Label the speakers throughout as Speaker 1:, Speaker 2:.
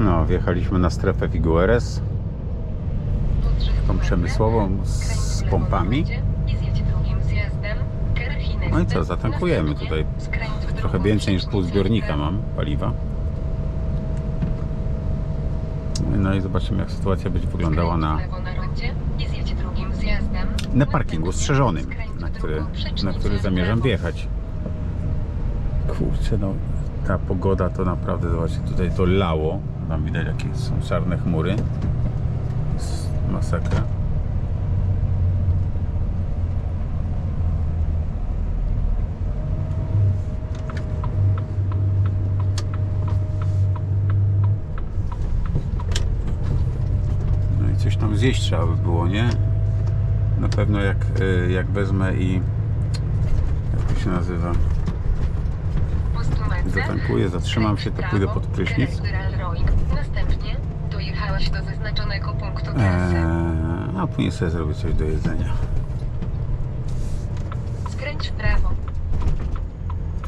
Speaker 1: No, wjechaliśmy na strefę Figueres.
Speaker 2: Tą przemysłową z pompami.
Speaker 1: No i co, zatankujemy tutaj. Trochę więcej niż pół zbiornika mam paliwa. No i zobaczymy jak sytuacja będzie wyglądała na, na parkingu strzeżonym, na który, na który zamierzam wjechać. Kurczę, no ta pogoda to naprawdę, zobaczcie, tutaj to lało. Tam widać jakie są czarne chmury. Jest Masakra. No i coś tam zjeść trzeba by było, nie? Na pewno jak, y, jak wezmę i jak to się nazywa?
Speaker 2: Zatankuję, zatrzymam się, to pójdę pod prysznic. Dojechałeś do zaznaczonego punktu trasy.
Speaker 1: Eee, a później sobie zrobię coś do jedzenia.
Speaker 2: Skręć w prawo.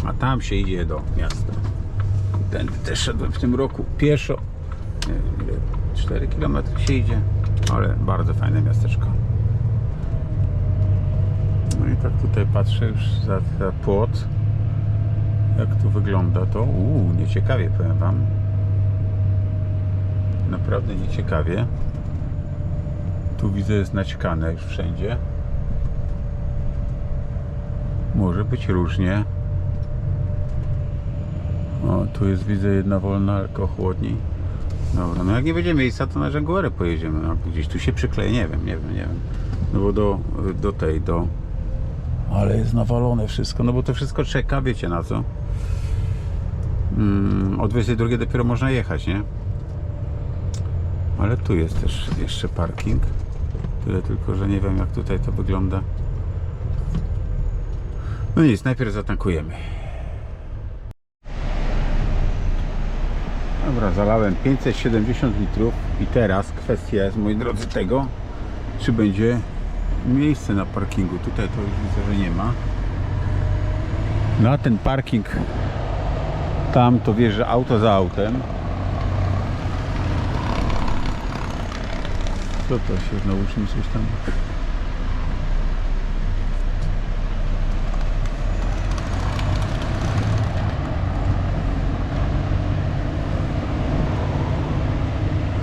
Speaker 1: A tam się idzie do miasta. Ten też szedłem w tym roku pieszo. Nie wiem, ile, 4 km się idzie, ale bardzo fajne miasteczko. No i tak tutaj patrzę już za, za płot. Jak tu wygląda to? Uuu, nieciekawie powiem Wam. Naprawdę nieciekawie. Tu widzę jest naćkane już wszędzie. Może być różnie. O, tu jest widzę jedna wolna alkochłodni. Dobra, no jak nie będzie miejsca, to na Jaguarę pojedziemy. No, gdzieś tu się przykleję, nie wiem, nie wiem, nie wiem. No bo do, do tej, do... Ale jest nawalone wszystko, no bo to wszystko czeka, wiecie na co? Mm, o 22 dopiero można jechać, nie? Ale tu jest też jeszcze parking. Tyle tylko, że nie wiem jak tutaj to wygląda. No nic, najpierw zatankujemy. Dobra, zalałem 570 litrów i teraz kwestia jest, moi drodzy, tego, czy będzie miejsce na parkingu. Tutaj to już widzę, że nie ma. Na ten parking tam to wjeżdża auto za autem. Co to się znowu czymś coś tam...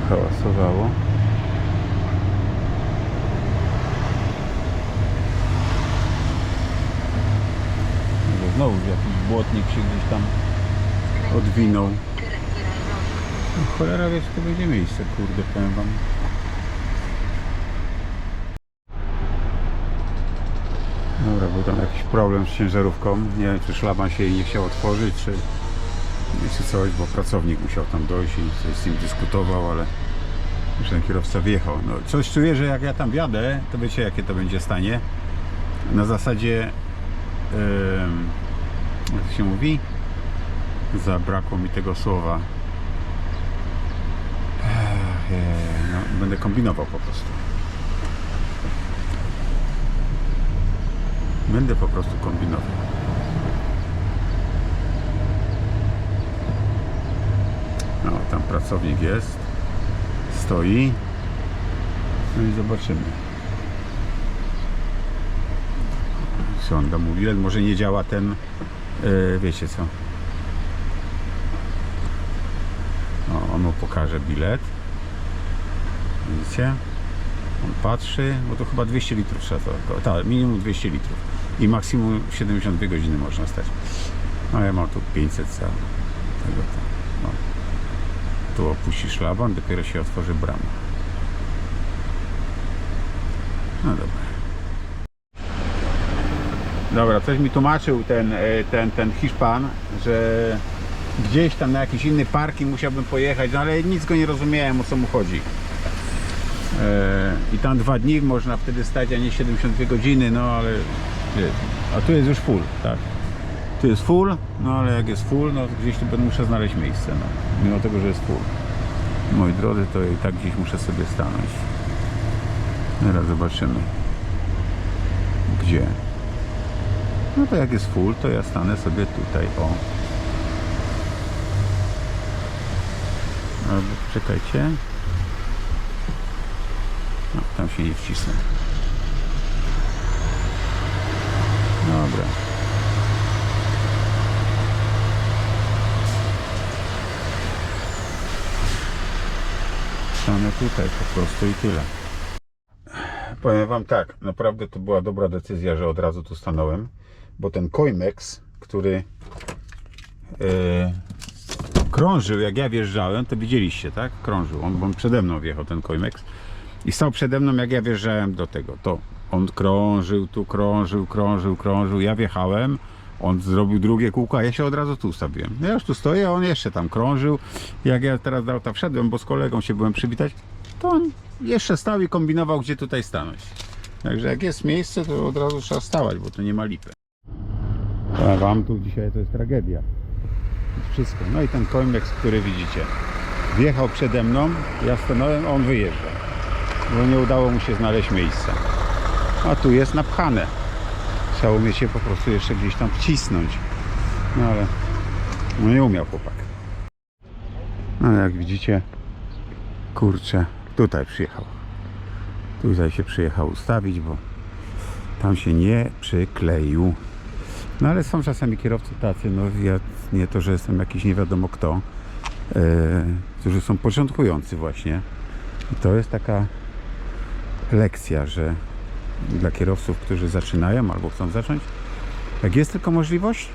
Speaker 1: hałasowało. No Znowu jakiś błotnik się gdzieś tam odwinął. No, cholera wie, czy to będzie miejsce, kurde, powiem wam. Dobra, był tam jakiś problem z ciężarówką. Nie wiem, czy szlaban się jej nie chciał otworzyć, czy, czy coś, bo pracownik musiał tam dojść i coś z nim dyskutował, ale już ten kierowca wjechał. No, coś czuję, że jak ja tam wjadę, to wiecie jakie to będzie stanie. Na zasadzie, em, jak się mówi? Zabrakło mi tego słowa. Ech, No, będę kombinował po prostu. Będę po prostu kombinował. No, tam pracownik jest stoi. No i zobaczymy. Co on mu bilet? Może nie działa ten, e, wiecie co? O, on mu pokaże bilet. Widzicie? On patrzy, bo to chyba 200 litrów trzeba to. Tak, minimum 200 litrów. I maksimum 72 godziny można stać. No ja mam tu 500 za tego. To, no tu opuści szlaban, dopiero się otworzy brama. No dobra. Dobra, coś mi tłumaczył ten, e, ten, ten Hiszpan, że gdzieś tam na jakiś inny parking musiałbym pojechać, no ale nic go nie rozumiałem o co mu chodzi. E, I tam dwa dni można wtedy stać, a nie 72 godziny, no ale a tu jest już full, tak. Tu jest full, no ale jak jest full, no gdzieś tu będę muszę znaleźć miejsce, no. Mimo tego, że jest full. Moi drodzy, to i tak gdzieś muszę sobie stanąć. Teraz zobaczymy. Gdzie? No to jak jest full, to ja stanę sobie tutaj, o. Albo czekajcie. No, tam się nie wcisnę. Dobra. Stanę tutaj po prostu i tyle. Powiem Wam tak, naprawdę to była dobra decyzja, że od razu tu stanąłem, bo ten Coimex, który yy, krążył, jak ja wjeżdżałem, to widzieliście, tak? Krążył, on, on przede mną wjechał, ten Coimex i stał przede mną, jak ja wjeżdżałem do tego, to on krążył, tu krążył, krążył, krążył, ja wjechałem, on zrobił drugie kółko, a ja się od razu tu ustawiłem. Ja już tu stoję, on jeszcze tam krążył. Jak ja teraz do auta wszedłem, bo z kolegą się byłem przywitać, to on jeszcze stał i kombinował, gdzie tutaj stanąć. Także jak jest miejsce, to od razu trzeba stawać, bo to nie ma lipy. A wam tu dzisiaj to jest tragedia. Wszystko. No i ten Coimex, który widzicie. Wjechał przede mną, ja stanąłem, a on wyjeżdża. Bo nie udało mu się znaleźć miejsca. A tu jest napchane. Trzeba umieć się po prostu jeszcze gdzieś tam wcisnąć. No ale no nie umiał chłopak. No jak widzicie, kurczę, tutaj przyjechał. Tutaj się przyjechał ustawić, bo tam się nie przykleił. No ale są czasami kierowcy tacy, no ja nie to, że jestem jakiś nie wiadomo kto, e, którzy są początkujący właśnie. I to jest taka lekcja, że dla kierowców, którzy zaczynają albo chcą zacząć, jak jest tylko możliwość,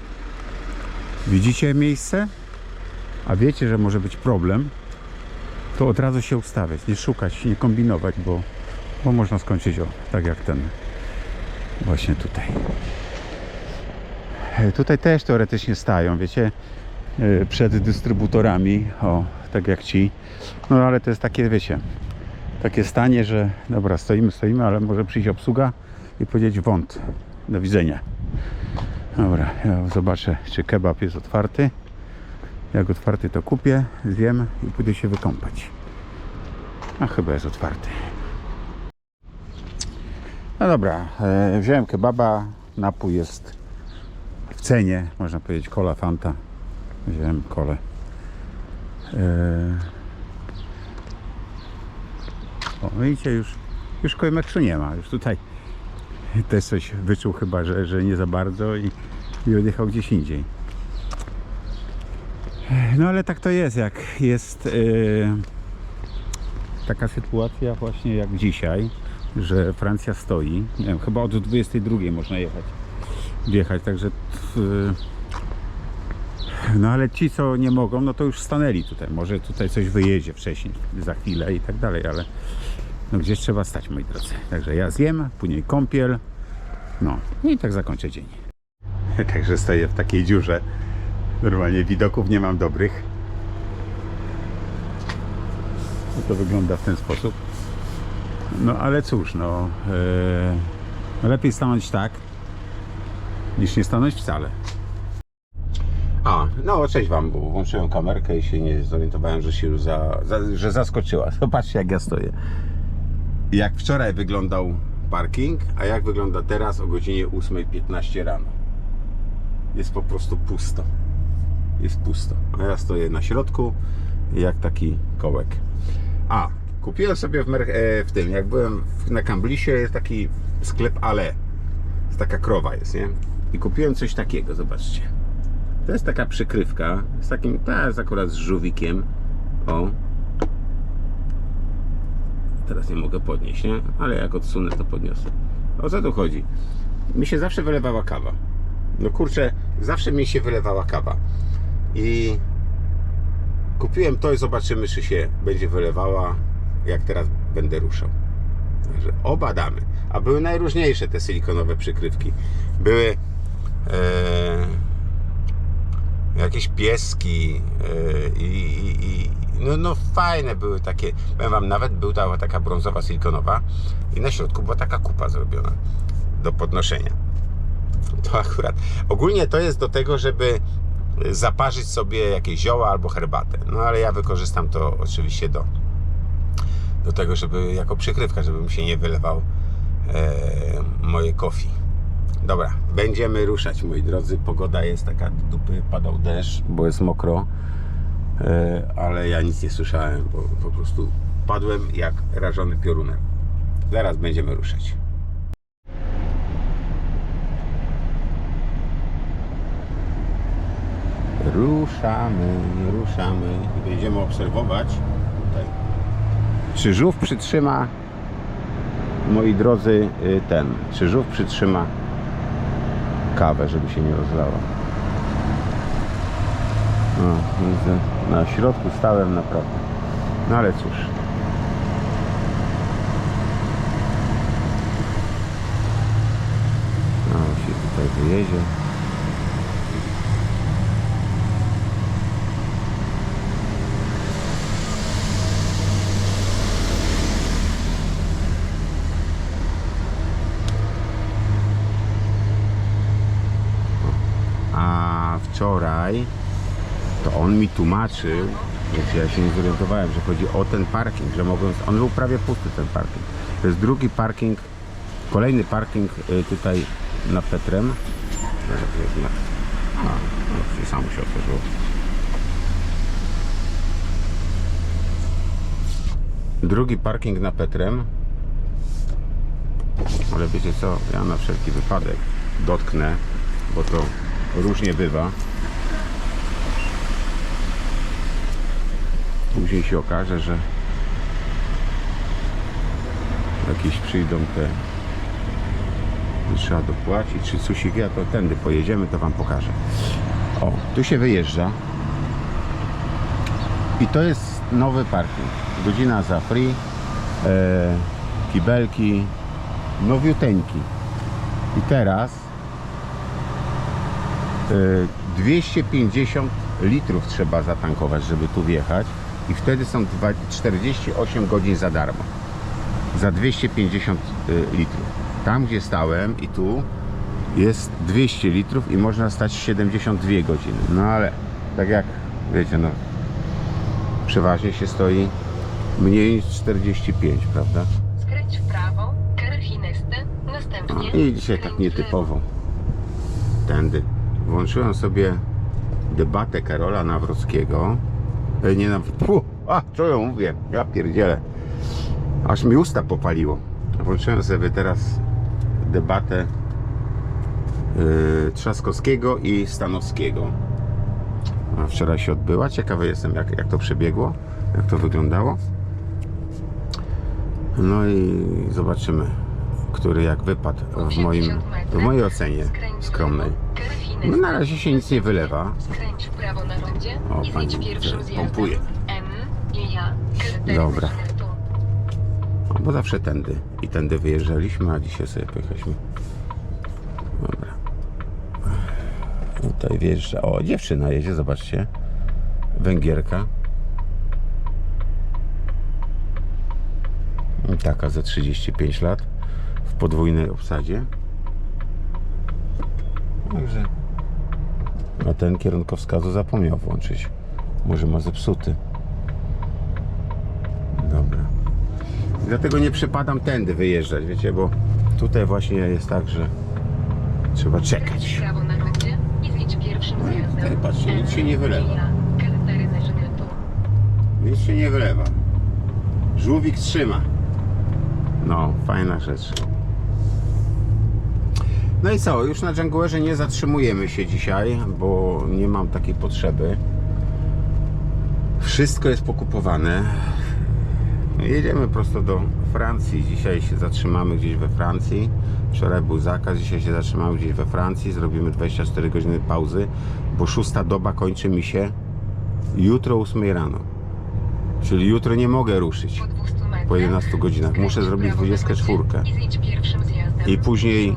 Speaker 1: widzicie miejsce, a wiecie, że może być problem, to od razu się ustawiać, nie szukać, nie kombinować, bo, bo można skończyć o, tak jak ten właśnie tutaj. E, Tutaj też teoretycznie stają, wiecie, e, przed dystrybutorami, o, tak jak ci. No ale to jest takie, wiecie, takie stanie, że dobra, stoimy, stoimy, ale może przyjść obsługa i powiedzieć wąt. Do widzenia. Dobra, ja zobaczę, czy kebab jest otwarty. Jak otwarty, to kupię, zjem i pójdę się wykąpać. A chyba jest otwarty. No dobra, e, wziąłem kebaba, napój jest w cenie, można powiedzieć, kola Fanta. Wziąłem kolę. E, o, widzicie, już, już Coimexu nie ma. Już tutaj też coś wyczuł chyba, że, że nie za bardzo i, i odjechał gdzieś indziej. No ale tak to jest, jak jest yy, taka sytuacja właśnie jak dzisiaj, że Francja stoi. Nie wiem, chyba od 22 można jechać. Wjechać, także yy, no ale ci co nie mogą, no to już stanęli tutaj. Może tutaj coś wyjedzie wcześniej, za chwilę i tak dalej, ale no gdzieś trzeba stać, moi drodzy. Także ja zjem, później kąpiel. No i tak zakończę dzień. Także stoję w takiej dziurze. Normalnie widoków nie mam dobrych. No to wygląda w ten sposób. No ale cóż, no yy, lepiej stanąć tak, niż nie stanąć wcale. A, no cześć Wam, bo włączyłem kamerkę i się nie zorientowałem, że się już za, za, że zaskoczyła. Zobaczcie jak ja stoję. Jak wczoraj wyglądał parking, a jak wygląda teraz o godzinie 8.15 rano. Jest po prostu pusto. Jest pusto. A ja stoję na środku jak taki kołek. A, kupiłem sobie w, e, w tym, jak byłem na Camblisie, jest taki sklep Ale. Jest taka krowa jest, nie? I kupiłem coś takiego, zobaczcie. To jest taka przykrywka z takim, ta jest akurat z żółwikiem. O. Teraz nie mogę podnieść, nie? Ale jak odsunę, to podniosę. O co tu chodzi? Mi się zawsze wylewała kawa. No kurczę, zawsze mi się wylewała kawa. I kupiłem to i zobaczymy, czy się będzie wylewała, jak teraz będę ruszał. Także obadamy. A były najróżniejsze te silikonowe przykrywki. Były e, jakieś pieski e, i, i, i no, no fajne były takie. Powiem wam, nawet była taka brązowa silikonowa i na środku była taka kupa zrobiona do podnoszenia. To akurat. Ogólnie to jest do tego, żeby zaparzyć sobie jakieś zioła albo herbatę. No ale ja wykorzystam to oczywiście do, do tego, żeby jako przykrywka, żeby mi się nie wylewał e, moje kofi. Dobra, będziemy ruszać, moi drodzy. Pogoda jest taka dupy, padał deszcz, bo jest mokro. E, ale ja nic nie słyszałem, bo po prostu padłem jak rażony piorunem. Zaraz będziemy ruszać. Ruszamy, ruszamy i będziemy obserwować tutaj. Czy żółw przytrzyma, moi drodzy, y, ten, czy żółw przytrzyma kawę, żeby się nie rozlała. No, widzę, na środku stałem naprawdę. No ale cóż. No, się tutaj wyjedzie. A wczoraj to on mi tłumaczył, więc ja się nie zorientowałem, że chodzi o ten parking, że mogłem, on był prawie pusty ten parking. To jest drugi parking, kolejny parking y, tutaj na Petrem. A, no, samo się otworzyło. Drugi parking na Petrem. Ale wiecie co, ja na wszelki wypadek dotknę, bo to różnie bywa. Później się okaże, że jakieś przyjdą te trzeba dopłacić, czy coś ja to tędy pojedziemy, to wam pokażę. O, tu się wyjeżdża. I to jest nowy parking. Godzina za free. E, kibelki. Nowiuteńki. I teraz e, 250 litrów trzeba zatankować, żeby tu wjechać. I wtedy są dwa- 48 godzin za darmo. Za 250 y, litrów. Tam gdzie stałem i tu jest 200 litrów i można stać 72 godziny. No ale tak jak wiecie, no przeważnie się stoi mniej niż 45, prawda?
Speaker 2: Skręć w prawo, następnie...
Speaker 1: I dzisiaj tak nietypowo. Tędy. Włączyłem sobie debatę Karola Nawrockiego. Nie na... Fu, a, co ja mówię? Ja pierdzielę. Aż mi usta popaliło. Włączyłem sobie teraz debatę yy, Trzaskowskiego i Stanowskiego. A wczoraj się odbyła. Ciekawy jestem, jak, jak to przebiegło, jak to wyglądało. No i zobaczymy, który jak wypadł w, moim, w mojej ocenie skromnej. No na razie się nic nie wylewa.
Speaker 2: Skręć w prawo na rondzie
Speaker 1: O,
Speaker 2: i
Speaker 1: pani
Speaker 2: zjedź pierwszym
Speaker 1: widzę,
Speaker 2: zjazdem.
Speaker 1: pompuje.
Speaker 2: M, ja, Krytery
Speaker 1: Dobra. No, bo zawsze tędy. I tędy wyjeżdżaliśmy, a dzisiaj sobie pojechaliśmy. Dobra. Tutaj wjeżdża. O, dziewczyna jedzie, zobaczcie. Węgierka. Taka za 35 lat. W podwójnej obsadzie. Także. A ten kierunkowskazu zapomniał włączyć. Może ma zepsuty. Dobra. Dlatego nie przypadam tędy wyjeżdżać, wiecie, bo tutaj właśnie jest tak, że trzeba czekać. No tutaj, patrzcie, nic się nie wylewa. Nic się nie wylewa. Żółwik trzyma. No, fajna rzecz. No i co, już na Djanguerze nie zatrzymujemy się dzisiaj, bo nie mam takiej potrzeby. Wszystko jest pokupowane. Jedziemy prosto do Francji. Dzisiaj się zatrzymamy gdzieś we Francji. Wczoraj był zakaz, dzisiaj się zatrzymamy gdzieś we Francji. Zrobimy 24 godziny pauzy, bo szósta doba kończy mi się jutro o 8 rano. Czyli jutro nie mogę ruszyć
Speaker 2: Po 200 metrach
Speaker 1: po 11 godzinach. Muszę zrobić
Speaker 2: prawo na
Speaker 1: 24.
Speaker 2: rondzie I
Speaker 1: później.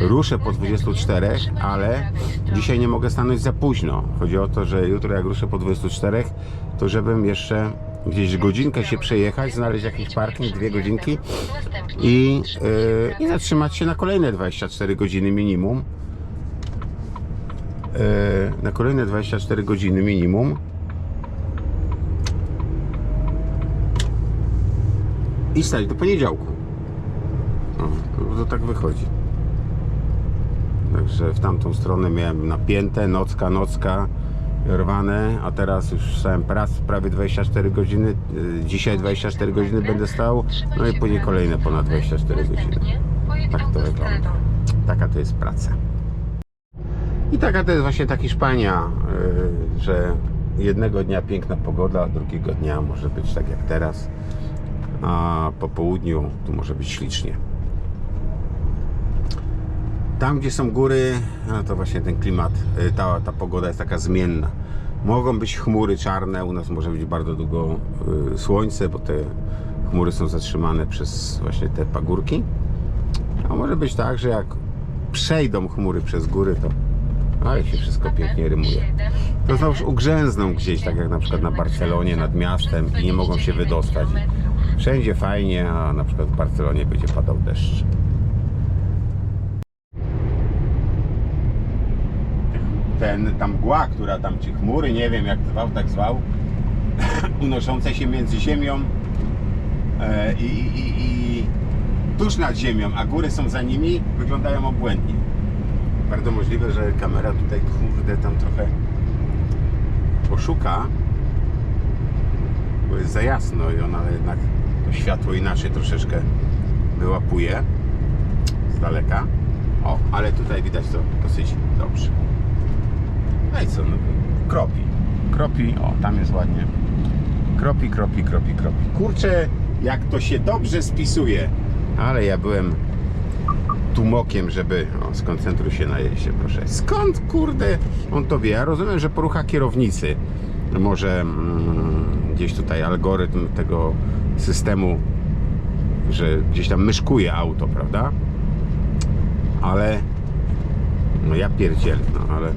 Speaker 1: Ruszę po
Speaker 2: Następnie
Speaker 1: 24,
Speaker 2: trzymaj się
Speaker 1: ale dzisiaj nie mogę stanąć za późno. Chodzi o to, że jutro jak ruszę po 24, to żebym jeszcze gdzieś godzinkę się przejechać, znaleźć jakiś parking, dwie godzinki i, yy, i zatrzymać się na kolejne 24 godziny minimum. Yy, na kolejne 24 godziny minimum. I stać do poniedziałku. No to tak wychodzi. Także w tamtą stronę miałem napięte, nocka, nocka rwane, a teraz już stałem prac prawie 24 godziny. Y, Dzisiaj 24 godziny będę stał, no i później kolejne ponad 24 godziny. Tak to wygląda. Taka to jest praca. I taka to jest właśnie ta Hiszpania, y, że jednego dnia piękna pogoda, drugiego dnia może być tak jak teraz, a po południu tu może być ślicznie. Tam, gdzie są góry, no to właśnie ten klimat, y, ta, ta pogoda jest taka zmienna. Mogą być chmury czarne, u nas może być bardzo długo y, słońce, bo te chmury są zatrzymane przez właśnie te pagórki. A może być tak, że jak przejdą chmury przez góry, to ale się wszystko pięknie rymuje. To znowuż ugrzęzną gdzieś, tak jak na przykład na Barcelonie nad miastem i nie mogą się wydostać. Wszędzie fajnie, a na przykład w Barcelonie będzie padał deszcz. Ten, ta mgła, która tam, czy chmury, nie wiem jak zwał, tak zwał, unoszące się między ziemią e, i, i, i, tuż nad ziemią, a góry są za nimi, wyglądają obłędnie. Bardzo możliwe, że kamera tutaj, kurde, tam trochę poszuka, bo jest za jasno i ona jednak to światło inaczej troszeczkę wyłapuje z daleka. O, ale tutaj widać to dosyć dobrze. No i co, no, kropi. Kropi, o, tam jest ładnie. Kropi, kropi, kropi, kropi. Kurczę, jak to się dobrze spisuje. Ale ja byłem tumokiem, żeby... O, skoncentruj się na jeździe, proszę. Skąd, kurde, on to wie? Ja rozumiem, że porucha kierownicy. Może mm, gdzieś tutaj algorytm tego systemu, że gdzieś tam myszkuje auto, prawda? Ale... No ja pierdzielę, no ale...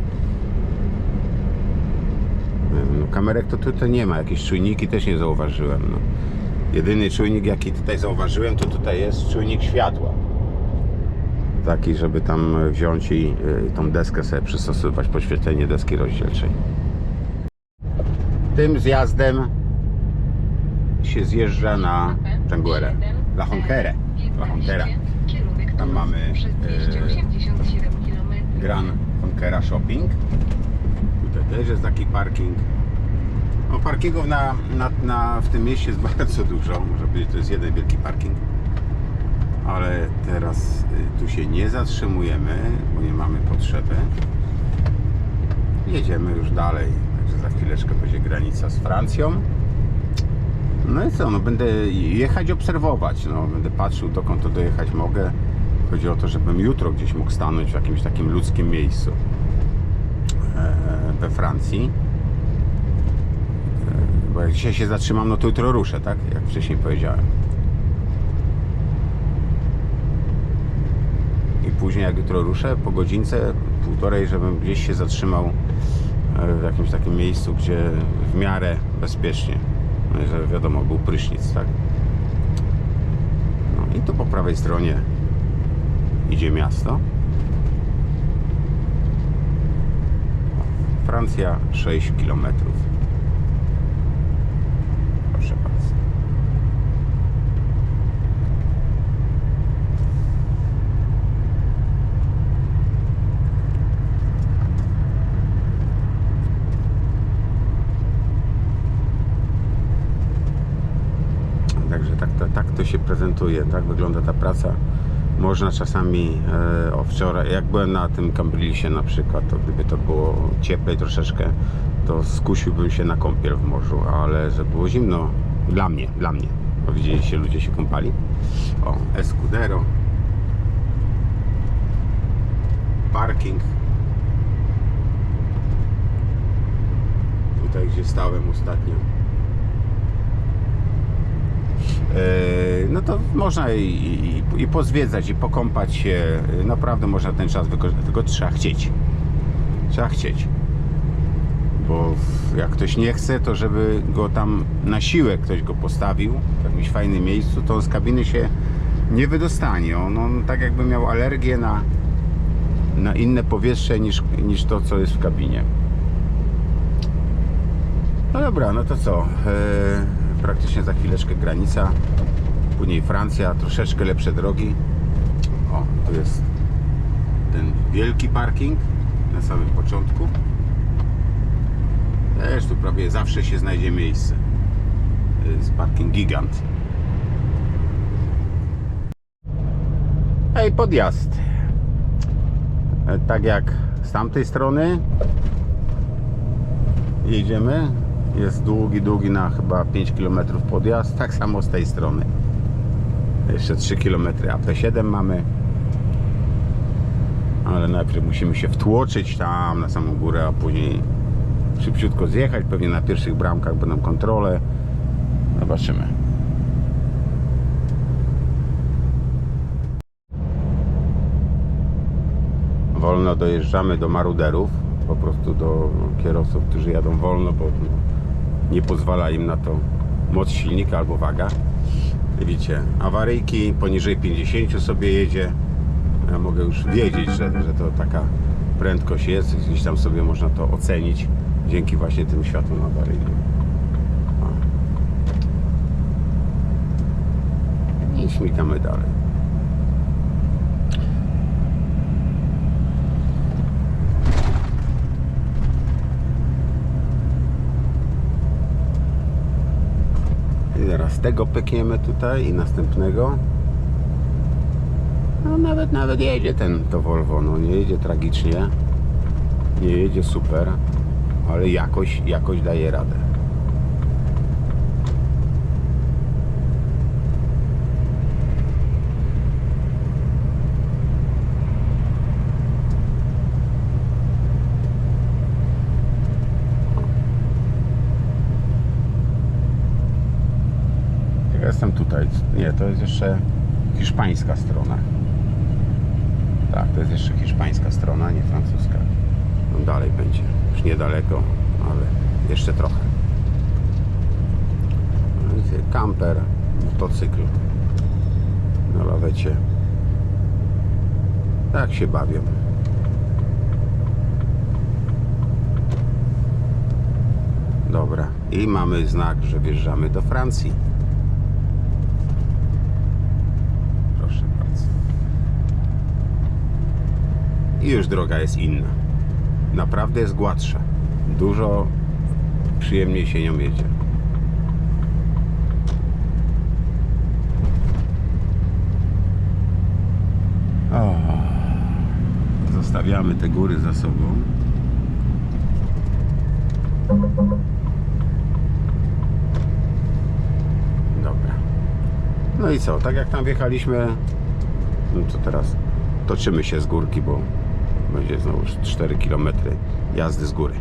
Speaker 1: No, kamerek to tutaj nie ma, jakieś czujniki też nie zauważyłem. No. Jedyny czujnik jaki tutaj zauważyłem to tutaj jest czujnik światła. Taki, żeby tam wziąć i y, tą deskę sobie przystosować, podświetlenie deski rozdzielczej. Tym zjazdem się zjeżdża na Changuere. La Honquere. La Honquera. Tam mamy, e, Gran Honquera Shopping. Tutaj też jest taki parking. No, parkingów na, na, na, w tym mieście jest bardzo dużo. Może powiedzieć, to jest jeden wielki parking. Ale teraz y, tu się nie zatrzymujemy, bo nie mamy potrzeby. Jedziemy już dalej. Także za chwileczkę będzie granica z Francją. No i co, no będę jechać, obserwować. No, będę patrzył, dokąd to dojechać mogę. Chodzi o to, żebym jutro gdzieś mógł stanąć w jakimś takim ludzkim miejscu we Francji. E, Bo jak dzisiaj się zatrzymam, no to jutro ruszę, tak? Jak wcześniej powiedziałem. I później jak jutro ruszę, po godzince, półtorej, żebym gdzieś się zatrzymał e, w jakimś takim miejscu, gdzie w miarę bezpiecznie. No że wiadomo, był prysznic, tak? No i tu po prawej stronie idzie miasto. Francja 6 km. Proszę bardzo. Także tak to, tak to się prezentuje, tak wygląda ta praca. Można czasami, e, wczoraj, jak byłem na tym Cambrilisie na przykład, to gdyby to było cieplej troszeczkę, to skusiłbym się na kąpiel w morzu, ale że było zimno, dla mnie, dla mnie, bo widzieliście, ludzie się kąpali. O, Escudero. Parking. Tutaj, gdzie stałem ostatnio. E, no to można i, i, i pozwiedzać, i pokąpać się. Naprawdę można ten czas wykorzystać, tylko trzeba chcieć. Trzeba chcieć. Bo jak ktoś nie chce, to żeby go tam na siłę ktoś go postawił w jakimś fajnym miejscu, to on z kabiny się nie wydostanie. On, on tak jakby miał alergię na, na inne powietrze niż, niż to, co jest w kabinie. No dobra, no to co? Eee, praktycznie za chwileczkę granica. Później Francja, troszeczkę lepsze drogi. O, tu jest ten wielki parking na samym początku. Też tu prawie zawsze się znajdzie miejsce. To jest parking gigant. Ej, podjazd. E, Tak jak z tamtej strony jedziemy. Jest długi, długi na chyba 5 km podjazd. Tak samo z tej strony. Jeszcze 3 km AP7 mamy. Ale najpierw musimy się wtłoczyć tam na samą górę, a później szybciutko zjechać. Pewnie na pierwszych bramkach będą kontrole. Zobaczymy. Wolno dojeżdżamy do maruderów, po prostu do kierowców, którzy jadą wolno, bo nie pozwala im na to moc silnika albo waga. Widzicie, awaryjki poniżej 50 sobie jedzie. Ja mogę już wiedzieć, że, że to taka prędkość jest, gdzieś tam sobie można to ocenić dzięki właśnie tym światłom awaryjnym. O. I śmigamy dalej. I teraz tego pykniemy tutaj i następnego. No nawet nawet jedzie ten to Volvo, no nie jedzie tragicznie. Nie jedzie super, ale jakoś jakoś daje radę. Ja jestem Nie, to jest jeszcze hiszpańska strona. Tak, to jest jeszcze hiszpańska strona, nie francuska. No dalej będzie. Już niedaleko, ale jeszcze trochę. No Kamper, motocykl na lawecie. Tak się bawią. Dobra. I mamy znak, że wjeżdżamy do Francji. Proszę bardzo. I już droga jest inna. Naprawdę jest gładsza. Dużo przyjemniej się nią jedzie. Zostawiamy te góry za sobą. Dobra. No i co? Tak jak tam wjechaliśmy, no to teraz toczymy się z górki, bo będzie znowu 4 km jazdy z góry.